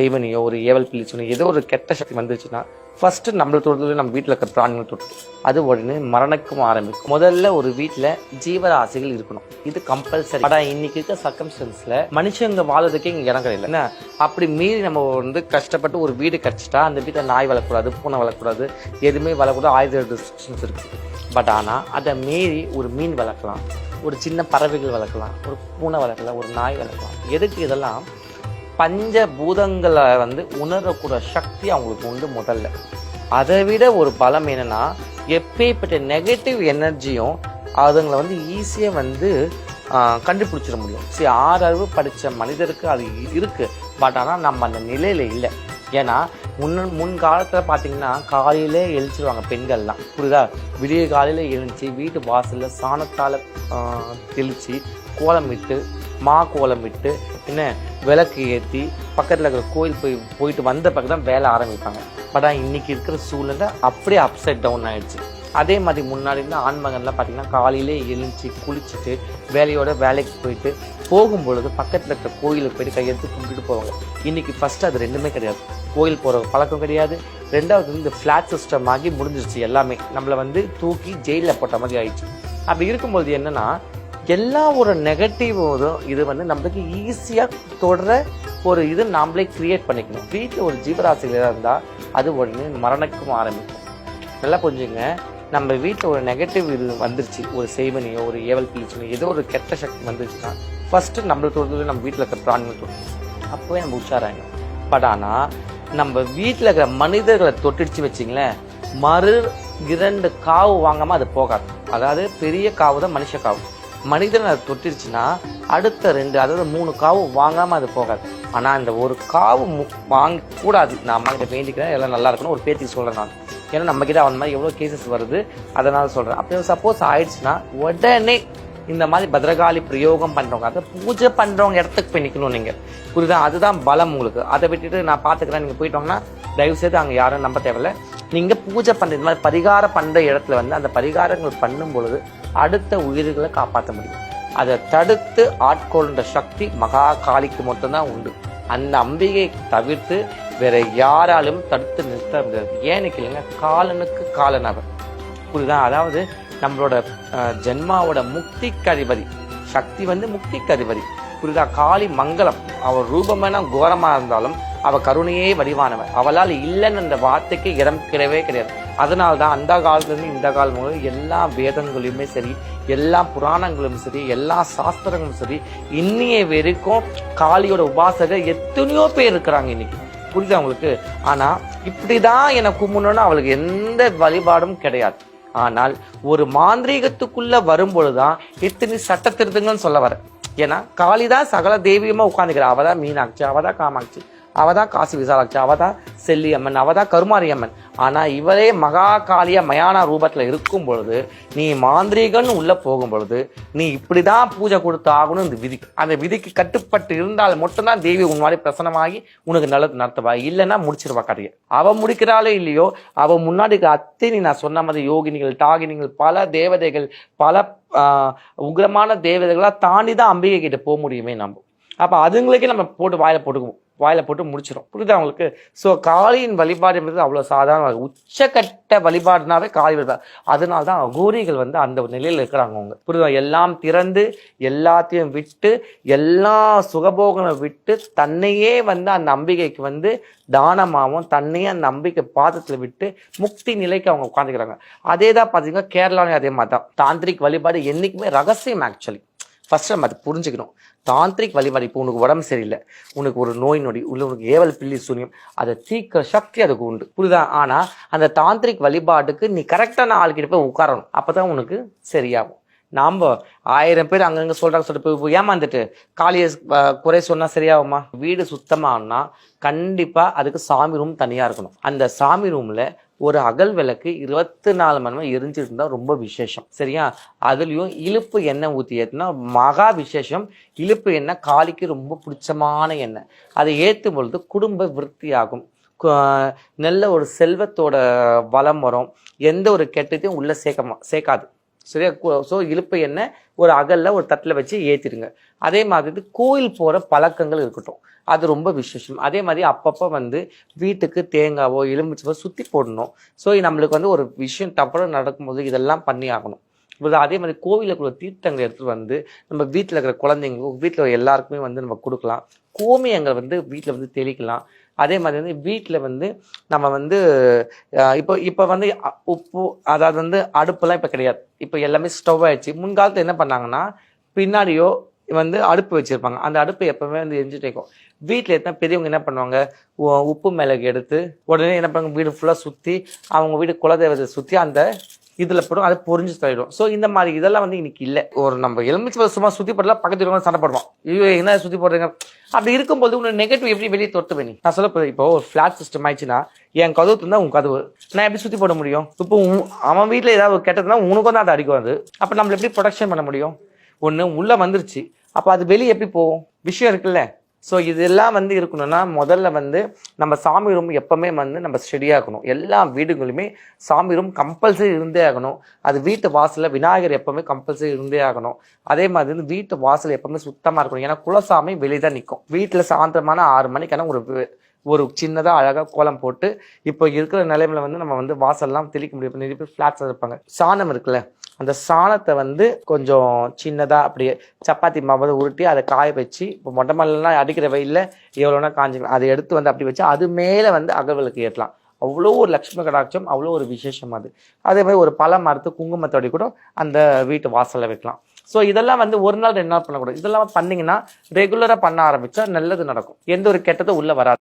தெய்வனியோ ஒரு ஏவல் பிள்ளைச்சனோ ஏதோ ஒரு கெட்ட சக்தி வந்துச்சுன்னா ஃபர்ஸ்ட் நம்மள தொடுறது நம்ம வீட்டில் இருக்கிற பிராணிகள் தொட்டு அது உடனே மரணக்கும் ஆரம்பிக்கும். முதல்ல ஒரு வீட்டில் ஜீவராசிகள் இருக்கணும். இது கம்பல்சரி ஆனால் இன்னைக்கு இருக்க சர்க்கம்ஸ்டன்ஸில் மனுஷங்க வாழ்றதுக்கே இங்கே இடம் கிடையாது என்ன? அப்படி மீறி நம்ம வந்து கஷ்டப்பட்டு ஒரு வீடு கிடச்சிட்டா அந்த வீட்டில் நாய் வளரக்கூடாது பூனை வளர்க்கூடாது எதுவுமே வளர்க்கக்கூடாது ஆயுத ரெஸ்ட்ரிக்ஷன்ஸ் இருக்குது பட் ஆனால் அதை மீறி ஒரு மீன் வளர்க்கலாம் ஒரு சின்ன பறவைகள் வளர்க்கலாம் ஒரு பூனை வளர்க்கலாம் ஒரு நாய் வளர்க்கலாம். எதுக்கு இதெல்லாம்? பஞ்ச பூதங்களை வந்து உணரக்கூட சக்தி அவங்களுக்கு உண்டு முதல்ல. அதை விட ஒரு பலம் என்னன்னா எப்பேற்பட்ட நெகட்டிவ் எனர்ஜியும் அதுங்களை வந்து ஈஸியாக வந்து கண்டுபிடிச்சிட முடியும். சரி ஆறறிவு படித்த மனிதருக்கு அது இருக்குது பட் ஆனால் நம்ம அந்த நிலையில் இல்லை. ஏன்னா முன் முன் காலத்தில் பார்த்தீங்கன்னா காலையிலே எழுச்சிடுவாங்க பெண்கள்லாம். புரியுதா? விடிய காலையில் எழுந்துச்சு வீட்டு வாசலில் சாணத்தால் தெளித்து கோலமிட்டு மா கோலமிட்டு என்ன விளக்கு ஏற்றி பக்கத்தில் இருக்கிற கோயில் போய் போயிட்டு வந்த பிறகு தான் வேலை ஆரம்பிப்பாங்க. பட் ஆனால் இன்றைக்கி இருக்கிற சூழ்நிலை அப்படியே அப்செட் டவுன் ஆகிடுச்சு அதே மாதிரி முன்னாடி இருந்த ஆண்மகன்லாம் பார்த்தீங்கன்னா காலையிலே எழுந்துச்சி குளிச்சுட்டு வேலையோட வேலைக்கு போயிட்டு போகும்பொழுது பக்கத்தில் இருக்கிற கோயிலுக்கு போயிட்டு கையெடுத்து கும்பிட்டு போவாங்க. இன்றைக்கி ஃபஸ்ட்டு அது ரெண்டுமே கிடையாது. கோயில் போகிற பழக்கம் கிடையாது. ரெண்டாவது வந்து இந்த ஃப்ளாட் சிஸ்டம் ஆகி முடிஞ்சிருச்சு எல்லாமே. நம்மளை வந்து தூக்கி ஜெயிலில் போட்ட மாதிரி ஆயிடுச்சு. அப்படி இருக்கும்போது என்னன்னா எல்லா ஒரு நெகட்டிவ் இது வந்து நம்மளுக்கு ஈஸியாக தொடர ஒரு இது நாமளே கிரியேட் பண்ணிக்கணும். வீட்டில் ஒரு ஜீவராசிகளாக இருந்தால் அது உடனே மரணக்கும் ஆரம்பிக்கும். நல்லா புரிஞ்சுங்க. நம்ம வீட்டில் ஒரு நெகட்டிவ் இது வந்துருச்சு. ஒரு செய்வனையோ ஒரு ஏவல் பிள்ளைச்சனோ ஏதோ ஒரு கெட்ட சக்தி வந்துருச்சுன்னா ஃபஸ்ட்டு நம்மளை தொடுறது நம்ம வீட்டில் இருக்கிற பிராணிகள் தொடும் அப்போவே நம்ம உச்சாராங்க பட் ஆனால் நம்ம வீட்டில் இருக்கிற மனிதர்களை தொட்டிடுச்சு வச்சிங்களேன் மறு இரண்டு காவு வாங்காமல் அது போகாது. அதாவது பெரிய காவு தான் மனுஷ காவு. மனிதன் அதை தொட்டிருச்சுன்னா அடுத்த ரெண்டு அதாவது மூணு காவு வாங்காம அது போகாது. ஆனால் இந்த ஒரு காவு வாங்க கூடாது நான் அம்மா கிட்ட வேண்டிக்கிறேன் எல்லாம் நல்லா இருக்கணும் ஒரு பேத்தி சொல்கிறேன் நான். ஏன்னா நம்ம கிட்ட அவன் மாதிரி எவ்வளோ கேசஸ் வருது அதனால சொல்கிறேன் அப்படி சப்போஸ் ஆயிடுச்சுன்னா உடனே இந்த மாதிரி பத்ரகாளி பிரயோகம் பண்ணுறவங்க அதை பூஜை பண்ணுறவங்க இடத்துக்கு போய் நிற்கணும் நீங்கள் புரியுதா? அதுதான் பலம் உங்களுக்கு. அதை விட்டுட்டு நான் பார்த்துக்கிறேன் நீங்கள் போயிட்டோம்னா தயவு செய்து அங்கே யாரும் நம்ப தேவையில்லை. நீங்கள் பூஜை பண்ணுற இந்த மாதிரி பரிகாரம் பண்ணுற இடத்துல வந்து அந்த பரிகாரங்கள் பண்ணும் பொழுது அடுத்த உயிர்களை காப்பாற்ற முடியும். அதை தடுத்து ஆட்கொள்கின்ற சக்தி மகா காளிக்கு மட்டும்தான் உண்டு. அந்த அம்பிகை தவிர்த்து வேற யாராலும் தடுத்து நிறுத்த முடியாது. ஏன்னு கேளுங்க காலனுக்கு காலன் அவர் புரியுதா? அதாவது நம்மளோட ஜென்மாவோட முக்திக்கு அதிபதி சக்தி வந்து முக்திக்கு அதிபதி புரியுதா? காளி மங்களம். அவர் ரூபமான கோரமாக இருந்தாலும் அவ கருணையே வடிவானவன். அவளால் இல்லைன்னு அந்த வார்த்தைக்கு இடம் கிடையவே கிடையாது. அதனால தான் அந்த காலத்துலேருந்து இந்த காலம் எல்லா வேதங்களையுமே சரி எல்லா புராணங்களும் சரி எல்லா சாஸ்திரங்களும் சரி இன்னைய வரைக்கும் காளியோட உபாசகர் எத்தனையோ பேர் இருக்கிறாங்க இன்னைக்கு. புரியுதா உங்களுக்கு? ஆனா இப்படிதான் என்னை கும்பிடணும்னு அவளுக்கு எந்த வழிபாடும் கிடையாது. ஆனால் ஒரு மாந்திரீகத்துக்குள்ள வரும்பொழுதுதான் இத்தனை சட்ட திருத்தங்கள்னு சொல்ல வர ஏன்னா காளிதான் சகல தெய்வீகமா உட்காந்துக்கிறா அவதான் மீனாட்சி அவதான் காமாட்சி. அவதான் காசி விசாலாட்சி அவதான் செல்லி அம்மன் அவதான் கருமாரி அம்மன். ஆனால் இவரே மகா காளிய மயான ரூபத்தில் இருக்கும் பொழுது நீ மாந்திரீகன்னு உள்ளே போகும் பொழுது நீ இப்படிதான் பூஜை கொடுத்து ஆகணும் இந்த விதி. அந்த விதிக்கு கட்டுப்பட்டு இருந்தால் மட்டும்தான் தேவி உன் மாதிரி பிரசனமாகி உனக்கு நல்லது நடத்துவா. இல்லைன்னா முடிச்சிருவா கதையை. அவள் முடிக்கிறாளோ இல்லையோ அவள் முன்னாடி அத்தினி அத்தனை நான் சொன்ன மாதிரி யோகினிகள் டாகினிகள் பல தேவதைகள் பல உக்ரமான தேவதைகளாக தாண்டி தான் அம்பிகை கிட்ட போக முடியுமே நம்ம. அப்போ அதுங்களுக்கே நம்ம போட்டு வாயில போட்டுக்குவோம். வாயில் போட்டு முடிச்சிடும் புரியுதா உங்களுக்கு? ஸோ காளியின் வழிபாடு என்பது அவ்வளோ சாதாரண உச்சக்கட்ட வழிபாடுனாவே காளி வழிபாடு அதனால தான் அகோரிகள் வந்து அந்த ஒரு நிலையில் இருக்கிறாங்க அவங்க. புரியுதா? எல்லாம் திறந்து எல்லாத்தையும் விட்டு எல்லா சுகபோகங்களை விட்டு தன்னையே வந்து அந்த நம்பிக்கைக்கு வந்து தானமாகவும் தன்னையே அந்த நம்பிக்கை பாதத்தில் விட்டு முக்தி நிலைக்கு அவங்க உட்காந்துக்கிறாங்க அதே தான் பார்த்தீங்கன்னா கேரளாலையும் அதே மாதிரி தான் தாந்திரிக் வழிபாடு என்றைக்குமே ரகசியம் ஆக்சுவலி ஃபர்ஸ்ட் நம்ம அதை புரிஞ்சுக்கணும். தாந்திரிக் வழிபாடு இப்போ உனக்கு உடம்பு சரியில்லை. உனக்கு ஒரு நோய் நொடி உள்ள உனக்கு ஏவல் பில்லி சூன்யம் அதை தீக்கிற சக்தி அதுக்கு உண்டு. புரியுதா? ஆனால் அந்த தாந்திரிக் வழிபாட்டுக்கு நீ கரெக்டான ஆள்கிட்ட போய் உட்காரணும். அப்போ தான் உனக்கு சரியாகும். நாம் ஆயிரம் பேர் அங்கங்கே சொல்கிறாங்க சொல்லிட்டு போய் ஏமாந்துட்டு காளிய குறை சொன்னால் சரியாகுமா? வீடு சுத்தமாகனா கண்டிப்பாக அதுக்கு சாமி ரூம் தனியாக இருக்கணும். அந்த சாமி ரூமில் ஒரு அகல் விளக்கு இருபத்தி நாலு மணி நேரம் எரிஞ்சிட்டு இருந்தால் ரொம்ப விசேஷம். சரியா? அதுலயும் இழுப்பு எண்ணெய் ஊற்றி ஏற்றினா மகா விசேஷம். இழுப்பு எண்ணெய் காளிக்கு ரொம்ப பிடிச்சமான எண்ணெய். அதை ஏற்றும் பொழுது குடும்ப விருத்தியாகும். நல்ல ஒரு செல்வத்தோட வளம் வரும். எந்த ஒரு கெட்டத்தையும் உள்ள சேர்க்க சேர்க்காது. சரியா? ஸோ இழுப்பை எண்ணெய் ஒரு அகலில் ஒரு தட்டில் வச்சு ஏற்றிடுங்க அதே மாதிரி கோயில் போகிற பழக்கங்கள் இருக்கட்டும். அது ரொம்ப விசேஷம். அதே மாதிரி அப்பப்போ வந்து வீட்டுக்கு தேங்காவோ எலுமிச்சவோ சுற்றி போடணும். ஸோ நம்மளுக்கு வந்து ஒரு விஷயம் தப்புறம் நடக்கும்போது இதெல்லாம் பண்ணி ஆகணும். இப்போ அதே மாதிரி கோவிலுக்குள்ள தீர்த்தங்கள் எடுத்துகிட்டு வந்து நம்ம வீட்டில் இருக்கிற குழந்தைங்களுக்கும் வீட்டில் எல்லாருக்குமே வந்து நம்ம கொடுக்கலாம். கோமியங்கள் வந்து வீட்டில் வந்து தெளிக்கலாம். அதே மாதிரி வந்து வீட்டில் வந்து நம்ம வந்து இப்போ இப்போ வந்து அ- உப்பு அதாவது வந்து அடுப்பெல்லாம் இப்போ கிடையாது. இப்போ எல்லாமே ஸ்டவ் ஆயிடுச்சு. முன்காலத்தில் என்ன பண்ணாங்கன்னா பின்னாடியோ வந்து அடுப்பு வச்சுருப்பாங்க. அந்த அடுப்பு எப்போவுமே வந்து எரிஞ்சுட்டு இருக்கும். வீட்டில் எத்தனை பெரியவங்க என்ன பண்ணுவாங்க உப்பு மிளகு எடுத்து உடனே என்ன பண்ணுவாங்க வீடு ஃபுல்லாக சுற்றி அவங்க வீடு குலதெய்வத்தை சுற்றி அந்த இதில் போடும் அதை பொறிஞ்சு தள்ளிடும் ஸோ இந்த மாதிரி இதெல்லாம் வந்து இன்னைக்கு இல்லை. ஒரு நம்ம எலுமிச்சை சும்மா சுற்றி போடலாம் பக்கத்து இருக்கவங்க சண்டை போடுவோம் ஐயோ என்ன சுற்றி போடுறீங்க? அப்படி இருக்கும்போது உன்னோட நெகட்டிவ் எப்படி வெளியே தொட்டு பண்ணி நான் சொல்ல போகிறேன் இப்போ ஒரு ஃப்ளாட் சிஸ்டம் ஆயிடுச்சுன்னா என் கதவு இருந்தால் உன் கதவு. நான் எப்படி சுற்றி போட முடியும்? இப்போ அவன் வீட்டில் ஏதாவது கெட்டதுனா கெட்டதுன்னா உனக்கும் தான் அது அடிக்கும் அது. அப்போ நம்மளை எப்படி ப்ரொடக்ஷன் பண்ண முடியும்? ஒன்று உள்ளே வந்துருச்சு. அப்போ அது வெளியே எப்படி போகும்? விஷயம் இருக்குல்ல. ஸோ இதெல்லாம் வந்து இருக்கணும்னா முதல்ல வந்து நம்ம சாமி ரூம் எப்பவுமே வந்து நம்ம ஸ்டெடியாகணும் எல்லா வீடுகளுமே சாமி ரூம் கம்பல்சரி இருந்தே ஆகணும். அது வீட்டு வாசலில் விநாயகர் எப்பவுமே கம்பல்சரி இருந்தே ஆகணும். அதே மாதிரி வந்து வீட்டு வாசல் எப்பவுமே சுத்தமாக இருக்கணும். ஏன்னா குலசாமி வெளியே தான் நிற்கும் வீட்டில் சாயந்தரமான ஆறு மணிக்கான ஒரு ஒரு சின்னதாக அழகாக கோலம் போட்டு இப்போ இருக்கிற நிலைமையில வந்து நம்ம வந்து வாசல்லாம் தெளிக்க முடியும். நிறைய பேர் ஃப்ளாட்ஸாக இருப்பாங்க. சாணம் இருக்குல்ல அந்த சாணத்தை வந்து கொஞ்சம் சின்னதாக அப்படியே சப்பாத்தி மாவு உருட்டி அதை காய வச்சு இப்போ மொட்டை மல்லாம் அடிக்கிற வெயில்ல எவ்வளோனா காஞ்சிக்கலாம். அதை எடுத்து வந்து அப்படி வச்சு அது மேலே வந்து அகல்விளக்கு ஏற்றலாம். அவ்வளோ ஒரு லக்ஷ்மி கடாட்சம் அவ்வளோ ஒரு விசேஷம் அது. அதே மாதிரி ஒரு பழம் மரத்து குங்குமத்தோடி கூட அந்த வீட்டு வாசலில் வைக்கலாம். ஸோ இதெல்லாம் வந்து ஒரு நாள் ரெண்டு நாள் பண்ணக்கூடாது. இதெல்லாம் பண்ணிங்கன்னா ரெகுலராக பண்ண ஆரம்பித்தா நல்லது நடக்கும். எந்த ஒரு கெட்டதும் உள்ளே வராது.